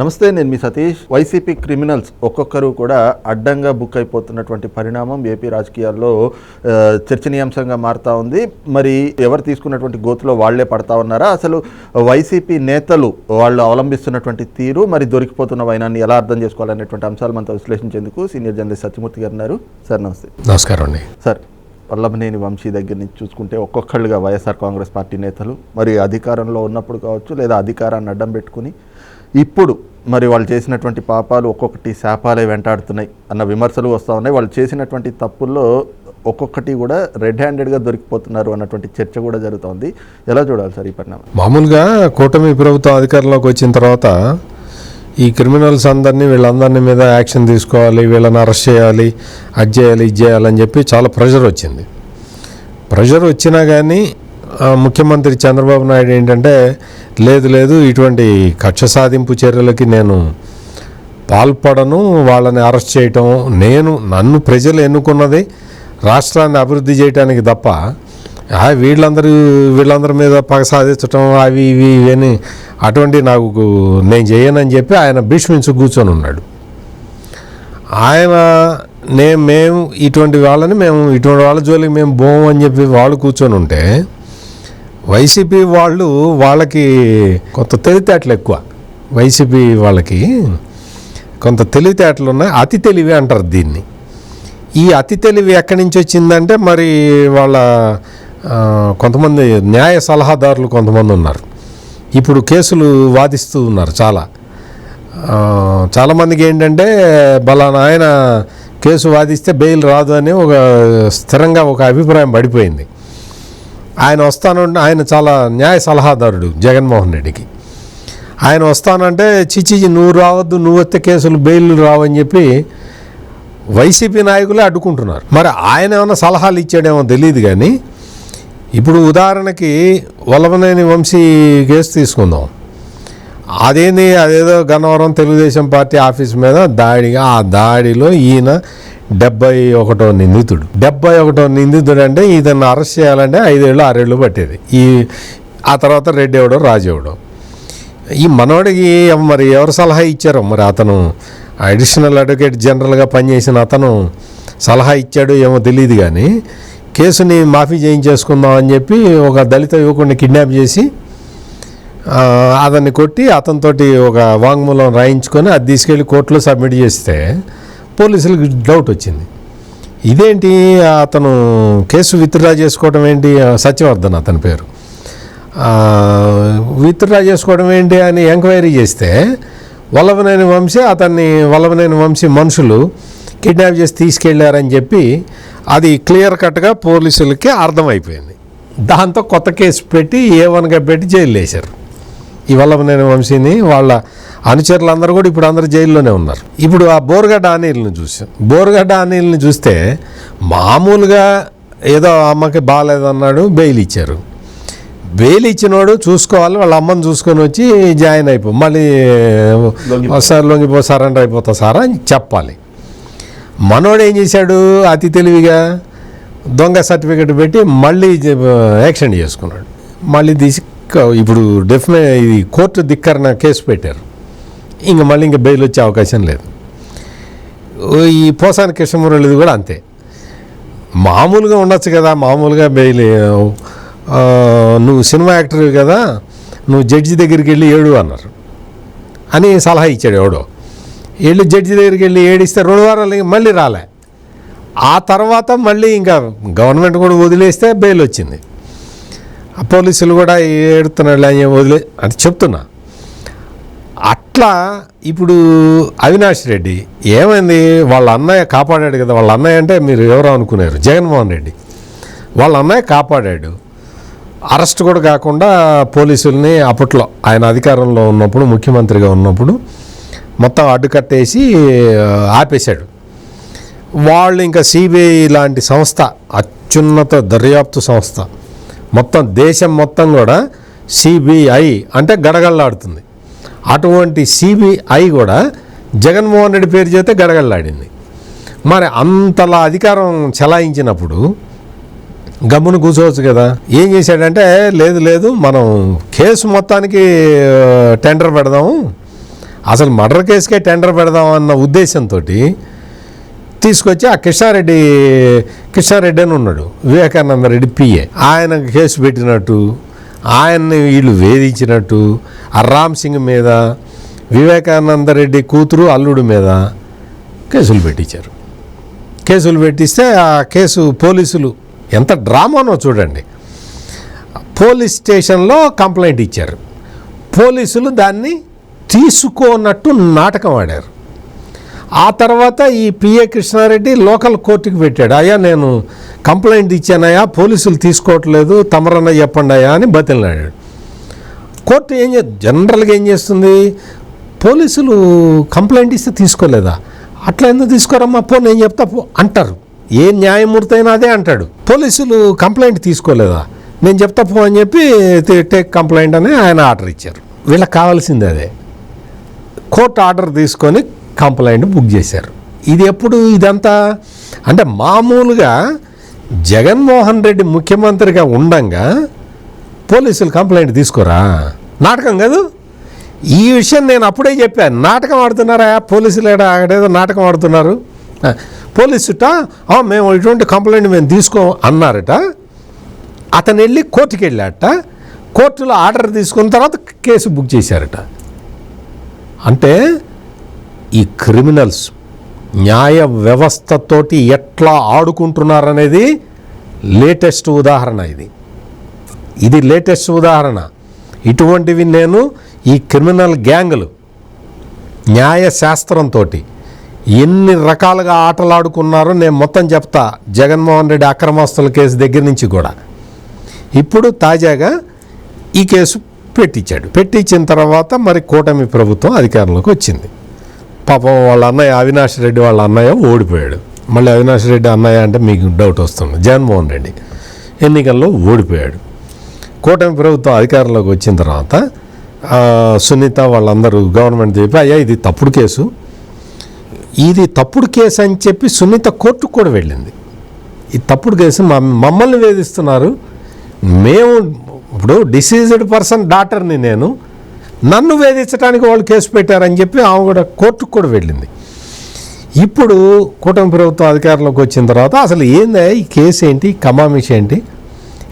నమస్తే నేను మీ Satish. YCP criminals ఒక్కొక్కరు కూడా అడ్డంగా బుక్ అయిపోతున్నటువంటి పరిణామం ఏపీ రాజకీయాల్లో చర్చనీయాంశంగా మారుతా ఉంది. మరి ఎవరు తీసుకున్నటువంటి గోతులో వాళ్ళే పడతా ఉన్నారా? అసలు వైసీపీ నేతలు వాళ్ళు అవలంబిస్తున్నటువంటి తీరు మరి దొరికిపోతున్న వైనాన్ని ఎలా అర్థం చేసుకోవాలనేటువంటి అంశాలు మనతో విశ్లేషించేందుకు సీనియర్ జర్నలిస్ట్ సత్యమూర్తి గారు ఉన్నారు. సార్ నమస్తే. నమస్కారం అండి. సార్ వల్లభనేని వంశీ దగ్గర నుంచి చూసుకుంటే ఒక్కొక్కళ్ళుగా వైఎస్ఆర్ కాంగ్రెస్ పార్టీ నేతలు మరి అధికారంలో ఉన్నప్పుడు కావచ్చు లేదా అధికారాన్ని అడ్డం పెట్టుకుని ఇప్పుడు మరి వాళ్ళు చేసినటువంటి పాపాలు ఒక్కొక్కటి శాపాలే వెంటాడుతున్నాయి అన్న విమర్శలు వస్తూ ఉన్నాయి. వాళ్ళు చేసినటువంటి తప్పుల్లో ఒక్కొక్కటి కూడా రెడ్ హ్యాండెడ్గా దొరికిపోతున్నారు అన్నటువంటి చర్చ కూడా జరుగుతోంది ఎలా చూడాలి సార్ ఈ పరిణామం? మామూలుగా కూటమి ప్రభుత్వం అధికారంలోకి వచ్చిన తర్వాత ఈ క్రిమినల్స్ అందరినీ వీళ్ళందరినీ మీద యాక్షన్ తీసుకోవాలి వీళ్ళని అరెస్ట్ చేయాలి అది చేయాలి ఇది చేయాలని చెప్పి చాలా ప్రెషర్ వచ్చింది. ప్రెషర్ వచ్చినా కానీ ముఖ్యమంత్రి చంద్రబాబు నాయుడు ఏంటంటే లేదు లేదు ఇటువంటి కక్ష సాధింపు చర్యలకి నేను పాల్పడను వాళ్ళని అరెస్ట్ చేయటం నేను నన్ను ప్రజలు ఎన్నుకున్నది రాష్ట్రాన్ని అభివృద్ధి చేయడానికి తప్ప వీళ్ళందరూ వీళ్ళందరి మీద పగ సాధించటం అవి ఇవి ఇవి అని అటువంటి నాకు నేను చేయనని చెప్పి ఆయన భీష్మించి కూర్చొని ఉన్నాడు. ఆయన నేను మేము ఇటువంటి వాళ్ళని మేము ఇటువంటి వాళ్ళ జోలికి మేము బోము అని చెప్పి వాళ్ళు కూర్చొని ఉంటే వైసీపీ వాళ్ళు వాళ్ళకి కొంత తెలివితేటలు ఎక్కువ. వైసీపీ వాళ్ళకి కొంత తెలివితేటలు ఉన్నాయి. అతి తెలివి అంటారు దీన్ని. ఈ అతి తెలివి ఎక్కడి నుంచి వచ్చిందంటే మరి వాళ్ళ కొంతమంది న్యాయ సలహాదారులు కొంతమంది ఉన్నారు. ఇప్పుడు కేసులు వాదిస్తూ ఉన్నారు చాలా. చాలామందికి ఏంటంటే బలానా ఆయన కేసు వాదిస్తే బెయిల్ రాదు అని ఒక స్థిరంగా ఒక అభిప్రాయం పడిపోయింది. ఆయన వస్తానంటే ఆయన చాలా న్యాయ సలహాదారుడు జగన్మోహన్ రెడ్డికి. ఆయన వస్తానంటే చిచి నువ్వు రావద్దు నువ్వు వస్తే కేసులు బెయిల్ రావని చెప్పి వైసీపీ నాయకులే అడ్డుకుంటున్నారు. మరి ఆయన ఏమైనా సలహాలు ఇచ్చాడేమో తెలియదు కానీ ఇప్పుడు ఉదాహరణకి వల్లభనేని వంశీ కేసు తీసుకుందాం. అదేంది అదేదో గన్నవరం తెలుగుదేశం పార్టీ ఆఫీస్ మీద దాడిగా ఆ దాడిలో ఈయన డెబ్బై ఒకటో నిందితుడు. డెబ్బై ఒకటో నిందితుడు అంటే ఇతను అరెస్ట్ చేయాలంటే ఐదేళ్ళు ఆరేళ్ళు పట్టేది. ఈ ఆ తర్వాత రెడ్డి ఎవడో రాజు ఎవడో. ఈ మనోడికి మరి ఎవరు సలహా ఇచ్చారో? మరి అతను అడిషనల్ అడ్వకేట్ జనరల్గా పనిచేసిన అతను సలహా ఇచ్చాడు ఏమో తెలియదు కానీ కేసుని మాఫీ చేయించేసుకుందాం అని చెప్పి ఒక దళిత యువకుడిని కిడ్నాప్ చేసి అతన్ని కొట్టి అతనితోటి ఒక వాంగ్మూలం రాయించుకొని అది తీసుకెళ్ళి కోర్టులో సబ్మిట్ చేస్తే పోలీసులకు డౌట్ వచ్చింది. ఇదేంటి అతను కేసు విత్డ్రా చేసుకోవడం ఏంటి? సత్యవర్ధన్ అతని పేరు. విత్డ్రా చేసుకోవడం ఏంటి అని ఎంక్వైరీ చేస్తే వల్లభనేని వంశీ అతన్ని వల్లభనేని వంశీ మనుషులు కిడ్నాప్ చేసి తీసుకెళ్ళారని చెప్పి అది క్లియర్ కట్గా పోలీసులకి అర్థమైపోయింది. దాంతో కొత్త కేసు పెట్టి ఏ వన్గా పెట్టి జైలు వేశారు. ఈ వల్లభనేని వంశీని వాళ్ళ అనుచరులందరూ కూడా ఇప్పుడు అందరు జైల్లోనే ఉన్నారు. ఇప్పుడు ఆ బోర్గడ్డ అనిల్ని చూసాం. బోర్గడ్డ అనిల్ని చూస్తే మామూలుగా ఏదో అమ్మకి బాగాలేదన్నాడు బెయిల్ ఇచ్చారు. బెయిల్ ఇచ్చినోడు చూసుకోవాలి వాళ్ళ అమ్మని చూసుకొని వచ్చి జాయిన్ అయిపో మళ్ళీ. సార్ లొంగిపో సరెండర్ అయిపోతా సార్ అని చెప్పాలి. మనోడు ఏం చేశాడు? అతి తెలివిగా దొంగ సర్టిఫికెట్ పెట్టి మళ్ళీ యాక్షన్ చేసుకున్నాడు. మళ్ళీ తీసి ఇప్పుడు డెఫినె ఇది కోర్టు ధిక్కరణ కేసు పెట్టారు. ఇంక మళ్ళీ ఇంకా బెయిల్ వచ్చే అవకాశం లేదు. ఈ పోసాని కృష్ణమురళిది కూడా అంతే. మామూలుగా ఉండొచ్చు కదా మామూలుగా బెయిల్ నువ్వు సినిమా యాక్టర్ కదా నువ్వు జడ్జి దగ్గరికి వెళ్ళి ఏడు అన్నారు. అని సలహా ఇచ్చాడు ఎవడో. వెళ్ళి జడ్జి దగ్గరికి వెళ్ళి ఏడిస్తే రెండు వారాలు మళ్ళీ రాలే. ఆ తర్వాత మళ్ళీ ఇంకా గవర్నమెంట్ కూడా వదిలేస్తే బెయిల్ వచ్చింది. ఆ పోలీసులు కూడా ఏడుతున్నాడు అని వదిలే అని చెప్తున్నా. అట్లా ఇప్పుడు అవినాష్ రెడ్డి ఏమైంది? వాళ్ళ అన్నయ్య కాపాడాడు కదా వాళ్ళ అన్నయ్య అంటే మీరు ఎవరు అనుకున్నారు జగన్మోహన్ రెడ్డి. వాళ్ళ అన్నయ్య కాపాడాడు. అరెస్ట్ కూడా కాకుండా పోలీసుల్ని అప్పట్లో ఆయన అధికారంలో ఉన్నప్పుడు ముఖ్యమంత్రిగా ఉన్నప్పుడు మొత్తం అడ్డుకట్టేసి ఆపేశాడు. వాళ్ళు ఇంకా సిబిఐ లాంటి సంస్థ అత్యున్నత దర్యాప్తు సంస్థ. మొత్తం దేశం మొత్తం కూడా సిబిఐ అంటే గడగడలాడుతుంది. అటువంటి సిబిఐ కూడా జగన్మోహన్ రెడ్డి పేరు చేస్తే గడగడలాడింది. మరి అంతలా అధికారం చెలాయించినప్పుడు గమ్మున కూర్చోవచ్చు కదా. ఏం చేశాడంటే లేదు లేదు మనం కేసు మొత్తానికి టెండర్ పెడదాము. అసలు మర్డర్ కేసుకే టెండర్ పెడదాం అన్న ఉద్దేశంతో తీసుకొచ్చి ఆ కిషారెడ్డి కిషారెడ్డి అని ఉన్నాడు. వివేకానంద రెడ్డి పిఏ ఆయన కేసు పెట్టినట్టు ఆయన్ని వీళ్ళు వేధించినట్టు ఆ రామ్ సింగ్ మీద వివేకానంద రెడ్డి కూతురు అల్లుడు మీద కేసులు పెట్టించారు. కేసులు పెట్టిస్తే ఆ కేసు పోలీసులు ఎంత డ్రామానో చూడండి. పోలీస్ స్టేషన్లో కంప్లైంట్ ఇచ్చారు. పోలీసులు దాన్ని తీసుకోనట్టు నాటకం ఆడారు. ఆ తర్వాత ఈ పిఏ కృష్ణారెడ్డి లోకల్ కోర్టుకి పెట్టాడు. అయ్యా నేను కంప్లైంట్ ఇచ్చానయ్యా పోలీసులు తీసుకోవట్లేదు తమరన్న చెప్పండి అయ్యా అని బతిలాడాడు. కోర్టు ఏం చే జనరల్గా ఏం చేస్తుంది? పోలీసులు కంప్లైంట్ ఇస్తే తీసుకోలేదా? అట్లా ఎందుకు తీసుకోరమ్మా? పో నేను చెప్తా పో అంటారు. ఏ న్యాయమూర్తి అయినా అదే అంటాడు. పోలీసులు కంప్లైంట్ తీసుకోలేదా? నేను చెప్తా పో అని చెప్పి టేక్ కంప్లైంట్ అని ఆయన ఆర్డర్ ఇచ్చారు. వీళ్ళకి కావాల్సింది అదే. కోర్టు ఆర్డర్ తీసుకొని కంప్లైంట్ బుక్ చేశారు. ఇది ఎప్పుడు ఇదంతా? అంటే మామూలుగా జగన్మోహన్ రెడ్డి ముఖ్యమంత్రిగా ఉండంగా పోలీసులు కంప్లైంట్ తీసుకోరా? నాటకం కాదు? ఈ విషయం నేను అప్పుడే చెప్పాను నాటకం ఆడుతున్నారా? పోలీసులు ఏడా ఆడేదో నాటకం ఆడుతున్నారు? ఆ, పోలీసుట మేము ఇటువంటి కంప్లైంట్ మేము తీసుకో అన్నారట. అతను వెళ్ళి కోర్టుకి వెళ్ళాట. కోర్టులో ఆర్డర్ తీసుకున్న తర్వాత కేసు బుక్ చేశారట. అంటే ఈ క్రిమినల్స్ న్యాయ వ్యవస్థతోటి ఎట్లా ఆడుకుంటున్నారనేది లేటెస్ట్ ఉదాహరణ ఇది. ఇది లేటెస్ట్ ఉదాహరణ. ఇటువంటివి నేను ఈ క్రిమినల్ గ్యాంగులు న్యాయశాస్త్రంతో ఎన్ని రకాలుగా ఆటలాడుకున్నారో నేను మొత్తం చెప్తా. జగన్మోహన్ రెడ్డి అక్రమాస్తుల కేసు దగ్గర నుంచి కూడా. ఇప్పుడు తాజాగా ఈ కేసు పెట్టించాడు. పెట్టించిన తర్వాత మరి కూటమి ప్రభుత్వం అధికారంలోకి వచ్చింది. పాపం వాళ్ళ అన్నయ్య అవినాష్ రెడ్డి వాళ్ళ అన్నయ్య ఓడిపోయాడు. మళ్ళీ అవినాష్ రెడ్డి అన్నయ్య అంటే మీకు డౌట్ వస్తుంది. జగన్మోహన్ రెడ్డి ఎన్నికల్లో ఓడిపోయాడు. కూటమి ప్రభుత్వం అధికారంలోకి వచ్చిన తర్వాత సునీత వాళ్ళందరూ గవర్నమెంట్ చెప్పి అయ్యా ఇది తప్పుడు కేసు. ఇది తప్పుడు కేసు అని చెప్పి సునీత కోర్టుకు కూడా వెళ్ళింది. ఈ తప్పుడు కేసు మమ్మల్ని వేధిస్తున్నారు. మేము ఇప్పుడు డిసీజ్డ్ పర్సన్ డాక్టర్ని నేను నన్ను వేధించడానికి వాళ్ళు కేసు పెట్టారని చెప్పి ఆమె కూడా కోర్టుకు కూడా వెళ్ళింది. ఇప్పుడు కూటమి ప్రభుత్వం అధికారంలోకి వచ్చిన తర్వాత అసలు ఏందా ఈ కేసు ఏంటి కమామిషి ఏంటి?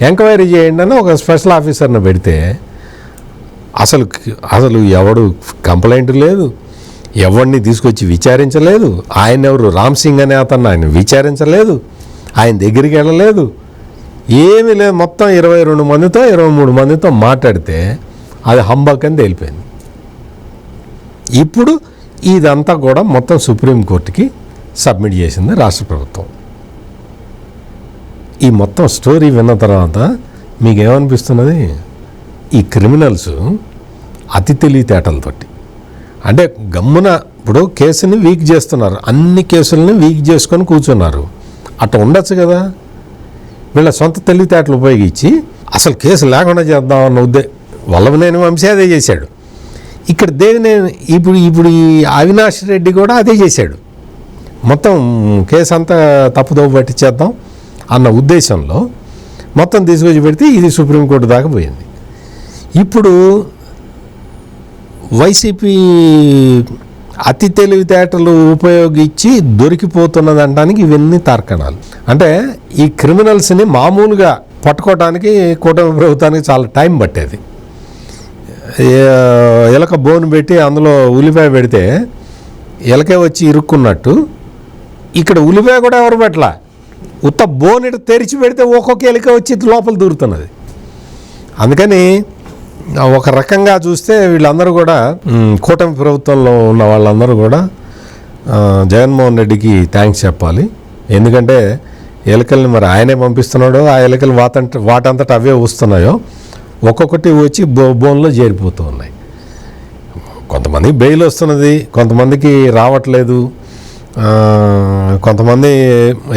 ఎంక్వైరీ చేయండి అని ఒక స్పెషల్ ఆఫీసర్ని పెడితే అసలు అసలు ఎవడు కంప్లైంట్ లేదు ఎవరిని తీసుకొచ్చి విచారించలేదు ఆయన ఎవరు రామ్ సింగ్ అనే అతను ఆయన విచారించలేదు ఆయన దగ్గరికి వెళ్ళలేదు. ఏమీ లేదు మొత్తం ఇరవై రెండు మందితో ఇరవై మూడు మందితో మాట్లాడితే అది హంబక్ అని తేలిపోయింది ఇప్పుడు ఇదంతా కూడా మొత్తం సుప్రీంకోర్టుకి సబ్మిట్ చేసింది రాష్ట్ర ప్రభుత్వం. ఈ మొత్తం స్టోరీ విన్న తర్వాత మీకు ఏమనిపిస్తున్నది ఈ క్రిమినల్స్ అతి తెలివితేటలతోటి. అంటే గమ్మున ఇప్పుడు కేసుని వీక్ చేస్తున్నారు. అన్ని కేసులని వీక్ చేసుకొని కూర్చున్నారు. అట్లా ఉండొచ్చు కదా? వీళ్ళ సొంత తెలివితేటలు ఉపయోగించి అసలు కేసు లేకుండా చేద్దామన్న ఉద్దే వల్లభనేని వంశీ అదే చేశాడు. ఇక్కడ దేవినే ఇప్పుడు ఇప్పుడు ఈ అవినాష్ రెడ్డి కూడా అదే చేశాడు. మొత్తం కేసు అంతా తప్పుదోవ పట్టించేద్దాం అన్న ఉద్దేశంలో మొత్తం తీసుకొచ్చి పెడితే ఇది సుప్రీంకోర్టు దాకా పోయింది. ఇప్పుడు వైసీపీ అతి తెలివితేటలు ఉపయోగించి దొరికిపోతున్నది అనడానికి ఇవన్నీ తార్కణాలు. అంటే ఈ క్రిమినల్స్ని మామూలుగా పట్టుకోవడానికి కూటమి ప్రభుత్వానికి చాలా టైం పట్టేది. ఎలక బోన్ పెట్టి అందులో ఉల్లిపాయ పెడితే ఎలకే వచ్చి ఇరుక్కున్నట్టు. ఇక్కడ ఉల్లిపాయ కూడా ఎవరు పెట్టలా? ఉత్త బోన్ ఇటు తెరిచి పెడితే ఒక్కొక్క ఎలక వచ్చి లోపల దూరుతున్నది. అందుకని ఒక రకంగా చూస్తే వీళ్ళందరూ కూడా కూటమి ప్రభుత్వంలో ఉన్న వాళ్ళందరూ కూడా జగన్మోహన్ రెడ్డికి థ్యాంక్స్ చెప్పాలి. ఎందుకంటే ఎలుకల్ని మరి ఆయనే పంపిస్తున్నాడో ఆ ఎలుకలు వాతంట వాటంతట అవే వస్తున్నాయో. ఒక్కొక్కటి వచ్చి బో బోన్లో చేరిపోతూ ఉన్నాయి. కొంతమందికి బెయిల్ వస్తున్నది కొంతమందికి రావట్లేదు. కొంతమంది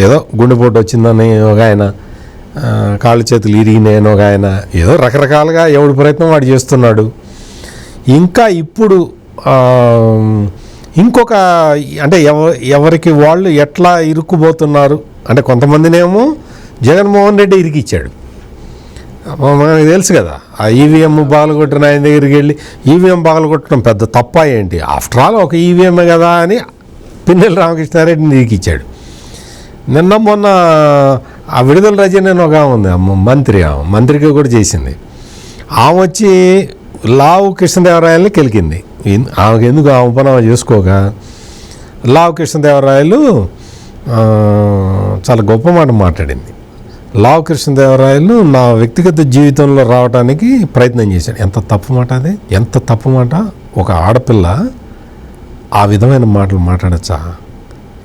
ఏదో గుండెపోటు వచ్చిందని ఒక ఆయన కాళ్ళు చేతులు ఇరిగినాయని ఒక ఆయన ఏదో రకరకాలుగా ఎవడి ప్రయత్నం వాడు చేస్తున్నాడు. ఇంకా ఇప్పుడు ఇంకొక అంటే ఎవ ఎవరికి వాళ్ళు ఎట్లా ఇరుక్కుపోతున్నారు? అంటే కొంతమందినేమో జగన్మోహన్ రెడ్డి ఇరికిచ్చాడు. మనకు తెలుసు కదా. ఆ ఈవీఎం బాగలగొట్టిన ఆయన దగ్గరికి వెళ్ళి ఈవీఎం బాగలగొట్టడం పెద్ద తప్ప ఏంటి? ఆఫ్టర్ ఆల్ ఒక ఈవీఎం కదా అని పిన్నెల రామకృష్ణారెడ్డి నీకు ఇచ్చాడు నిన్న మొన్న ఆ విడుదల రజని అని ఒక ఆమె ఉంది మంత్రి ఆమె కూడా చేసింది. ఆమె వచ్చి లావు కృష్ణదేవరాయల్ని కెలికింది. ఆమెకు ఎందుకు ఆమె పని చేసుకోక? లావు కృష్ణదేవరాయలు చాలా గొప్ప మాట మాట్లాడింది. లావు కృష్ణదేవరాయలు నా వ్యక్తిగత జీవితంలో రావడానికి ప్రయత్నం చేశాడు. ఎంత తప్పు మాట అది? ఎంత తప్పు మాట? ఒక ఆడపిల్ల ఆ విధమైన మాటలు మాట్లాడచ్చా?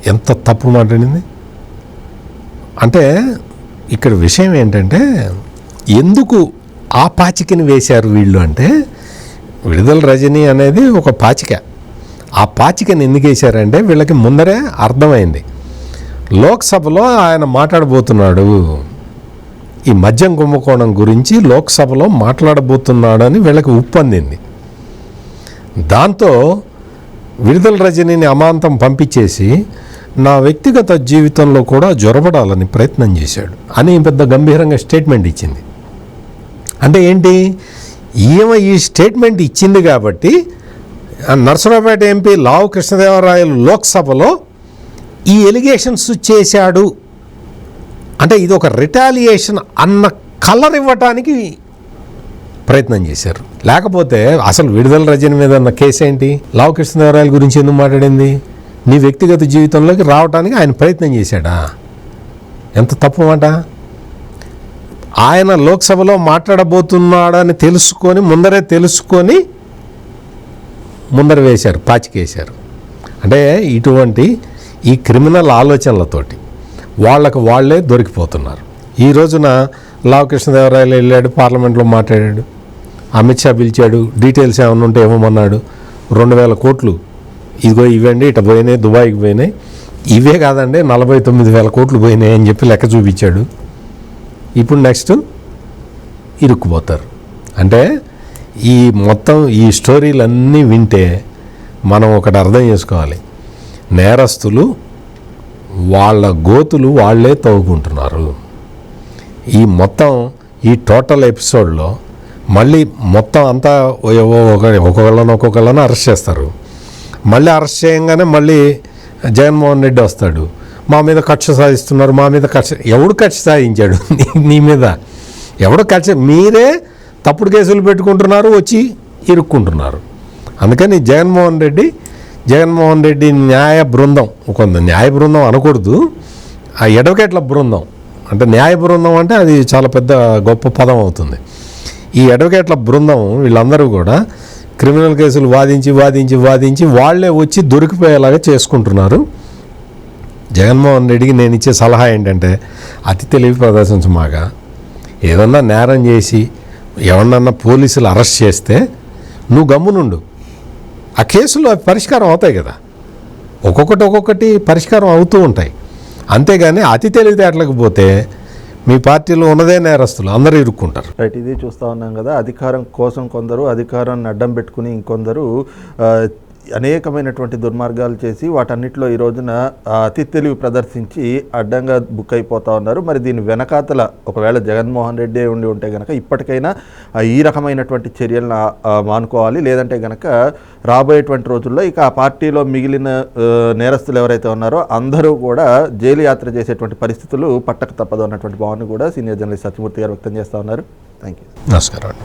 ఎంత తప్పు మాట్లాడింది అంటే ఇక్కడ విషయం ఏంటంటే ఎందుకు ఆ పాచికని వేశారు వీళ్ళు అంటే విడుదల రజని అనేది ఒక పాచిక. ఆ పాచికని ఎందుకు వేశారంటే వీళ్ళకి ముందరే అర్థమైంది. లోక్సభలో ఆయన మాట్లాడబోతున్నాడు. ఈ మద్యం కుంభకోణం గురించి లోక్సభలో మాట్లాడబోతున్నాడని వీళ్ళకి ఉప్పందింది దాంతో విడుదల రజనీని అమాంతం పంపించేసి నా వ్యక్తిగత జీవితంలో కూడా జొరబడాలని ప్రయత్నం చేశాడు అని పెద్ద గంభీరంగా స్టేట్మెంట్ ఇచ్చింది. అంటే ఏంటి? ఈమె ఈ స్టేట్మెంట్ ఇచ్చింది కాబట్టి ఆ నరసరావుపేట ఎంపీ లావు కృష్ణదేవరాయలు లోక్సభలో ఈ ఎలిగేషన్స్ చేశాడు. అంటే ఇది ఒక రిటాలియేషన్ అన్న కలర్ ఇవ్వటానికి ప్రయత్నం చేశారు. లేకపోతే అసలు విడుదల రజని మీద ఉన్న కేసు ఏంటి? లావు కృష్ణదేవరాయల గురించి ఎందుకు మాట్లాడింది? నీ వ్యక్తిగత జీవితంలోకి రావడానికి ఆయన ప్రయత్నం చేశాడా? ఎంత తప్పు మాట? ఆయన లోక్సభలో మాట్లాడబోతున్నాడని తెలుసుకొని ముందరే తెలుసుకొని ముందర వేశారు పాచికేశారు. అంటే ఇటువంటి ఈ క్రిమినల్ ఆలోచనలతోటి వాళ్ళకు వాళ్ళే దొరికిపోతున్నారు. ఈ రోజున లావు కృష్ణదేవరాయలు వెళ్ళాడు పార్లమెంట్లో మాట్లాడాడు. అమిత్ షా పిలిచాడు డీటెయిల్స్ ఏమైనా ఉంటే ఏమన్నాడు రెండు వేల కోట్లు. ఇదిగో ఇవ్వండి ఇట పోయినాయి దుబాయ్కి పోయినాయి. ఇవే కాదండి నలభై తొమ్మిది వేల కోట్లు పోయినాయి అని చెప్పి లెక్క చూపించాడు. ఇప్పుడు నెక్స్ట్ ఇరుక్కుపోతారు. అంటే ఈ మొత్తం ఈ స్టోరీలన్నీ వింటే మనం ఒకటి అర్థం చేసుకోవాలి. నేరస్తులు వాళ్ళ గోతులు వాళ్ళే తవ్వుకుంటున్నారు. ఈ మొత్తం ఈ టోటల్ ఎపిసోడ్లో మళ్ళీ మొత్తం అంతా ఏవో ఒక ఒక్కొక్కళ్ళని ఒక్కొక్కళ్ళని అరెస్ట్ చేస్తారు. మళ్ళీ అరెస్ట్ చేయగానే మళ్ళీ జగన్మోహన్ రెడ్డి వస్తాడు. మా మీద కక్ష సాధిస్తున్నారు మా మీద కక్ష ఎవడు కక్ష సాధించాడు? నీ- నీ మీద. ఎవడు కక్ష మీరే తప్పుడు కేసులు పెట్టుకుంటున్నారు వచ్చి ఇరుక్కుంటున్నారు. అందుకని జగన్మోహన్ రెడ్డి జగన్మోహన్ రెడ్డి న్యాయ బృందం కొంత న్యాయ బృందం అనకూడదు ఆ ఎడవకేట్ల బృందం. అంటే న్యాయ బృందం అంటే అది చాలా పెద్ద గొప్ప పదం అవుతుంది. ఈ అడ్వకేట్ల బృందం వీళ్ళందరూ కూడా క్రిమినల్ కేసులు వాదించి వాదించి వాదించి వాళ్ళే వచ్చి దొరికిపోయేలాగా చేసుకుంటున్నారు. జగన్మోహన్ రెడ్డికి నేను ఇచ్చే సలహా ఏంటంటే అతి తెలివి ప్రదర్శించమాగా. ఏదన్నా నేరం చేసి ఎవరినన్నా పోలీసులు అరెస్ట్ చేస్తే నువ్వు గమ్మునుండు. ఆ కేసులు అవి పరిష్కారం అవుతాయి కదా. ఒక్కొక్కటి ఒక్కొక్కటి పరిష్కారం అవుతూ ఉంటాయి. అంతేగాని అతి తెలివితేటలకు పోతే మీ పార్టీలో ఉన్నదే నేరస్తులు అందరూ ఇరుక్కుంటారు. రైట్ ఇది చూస్తూ ఉన్నాం కదా. అధికారం కోసం కొందరు అధికారాన్ని అడ్డం పెట్టుకుని ఇంకొందరు అనేకమైనటువంటి దుర్మార్గాలు చేసి వాటన్నిటిలో ఈ రోజున అతి తెలివి ప్రదర్శించి అడ్డంగా బుక్ అయిపోతా ఉన్నారు. మరి దీని వెనకాతల ఒకవేళ జగన్మోహన్ రెడ్డి ఉండి ఉంటే గనక ఇప్పటికైనా ఈ రకమైనటువంటి చర్యలను మానుకోవాలి. లేదంటే గనక రాబోయేటువంటి రోజుల్లో ఇక ఆ పార్టీలో మిగిలిన నేరస్తులు ఎవరైతే ఉన్నారో అందరూ కూడా జైలు యాత్ర చేసేటువంటి పరిస్థితులు పట్టక తప్పదు అన్నటువంటి భావన కూడా సీనియర్ జర్నలిస్ట్ సత్యమూర్తి గారు వ్యక్తం చేస్తూ ఉన్నారు. థ్యాంక్ యూ నమస్కారం